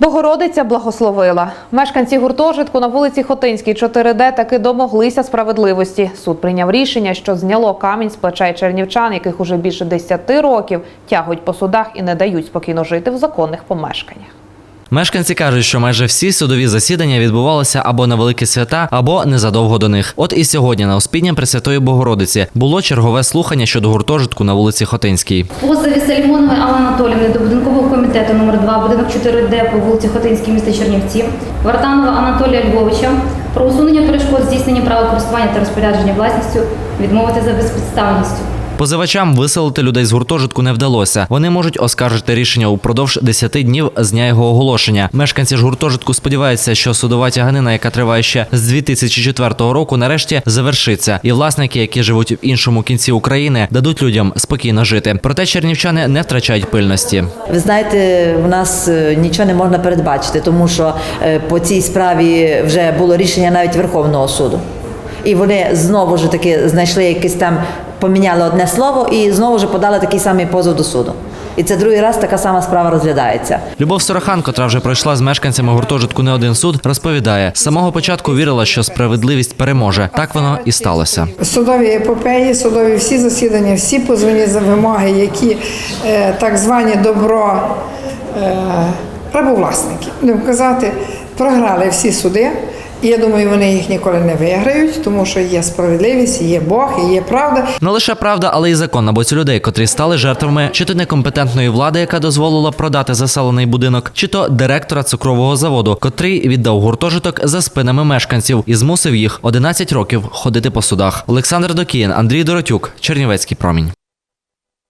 Богородиця благословила. Мешканці гуртожитку на вулиці Хотинській 4Д таки домоглися справедливості. Суд прийняв рішення, що зняло камінь з плечей чернівчан, яких уже більше 10 років тягують по судах і не дають спокійно жити в законних помешканнях. Мешканці кажуть, що майже всі судові засідання відбувалися або на великі свята, або незадовго до них. От і сьогодні на Успіння Пресвятої Богородиці було чергове слухання щодо гуртожитку на вулиці Хотинській. Позові Сальмонової Алли Анатоліївни до будинкового комітету номер 2 будинок 4Д по вулиці Хотинській, міста Чернівці, Вартанова Анатолія Львовича про усунення перешкод здійснення права користування та розпорядження власністю відмовити за безпідставністю. Позивачам виселити людей з гуртожитку не вдалося. Вони можуть оскаржити рішення упродовж 10 днів з дня його оголошення. Мешканці ж гуртожитку сподіваються, що судова тяганина, яка триває ще з 2004 року, нарешті завершиться, і власники, які живуть в іншому кінці України, дадуть людям спокійно жити. Проте чернівчани не втрачають пильності. Ви знаєте, в нас е, нічого не можна передбачити, тому що е, по цій справі вже було рішення навіть Верховного суду. І вони знову ж таки знайшли якесь там, поміняли одне слово і знову ж подали такий самий позов до суду. І це другий раз така сама справа розглядається. Любов Сорохан, котра вже пройшла з мешканцями гуртожитку не один суд, розповідає, з самого початку вірила, що справедливість переможе. Так воно і сталося. Судові епопеї, судові всі засідання, всі позовні за вимоги, які е, так звані добро е, правовласники, будемо казати, програли всі суди. І я думаю, вони їх ніколи не виграють, тому що є справедливість, є Бог, і є правда. Не лише правда, але й закон на боці людей, котрі стали жертвами чи то некомпетентної влади, яка дозволила продати заселений будинок, чи то директора цукрового заводу, котрий віддав гуртожиток за спинами мешканців і змусив їх 11 років ходити по судах. Олександр Докіїн, Андрій Доротюк, Чернівецький промінь.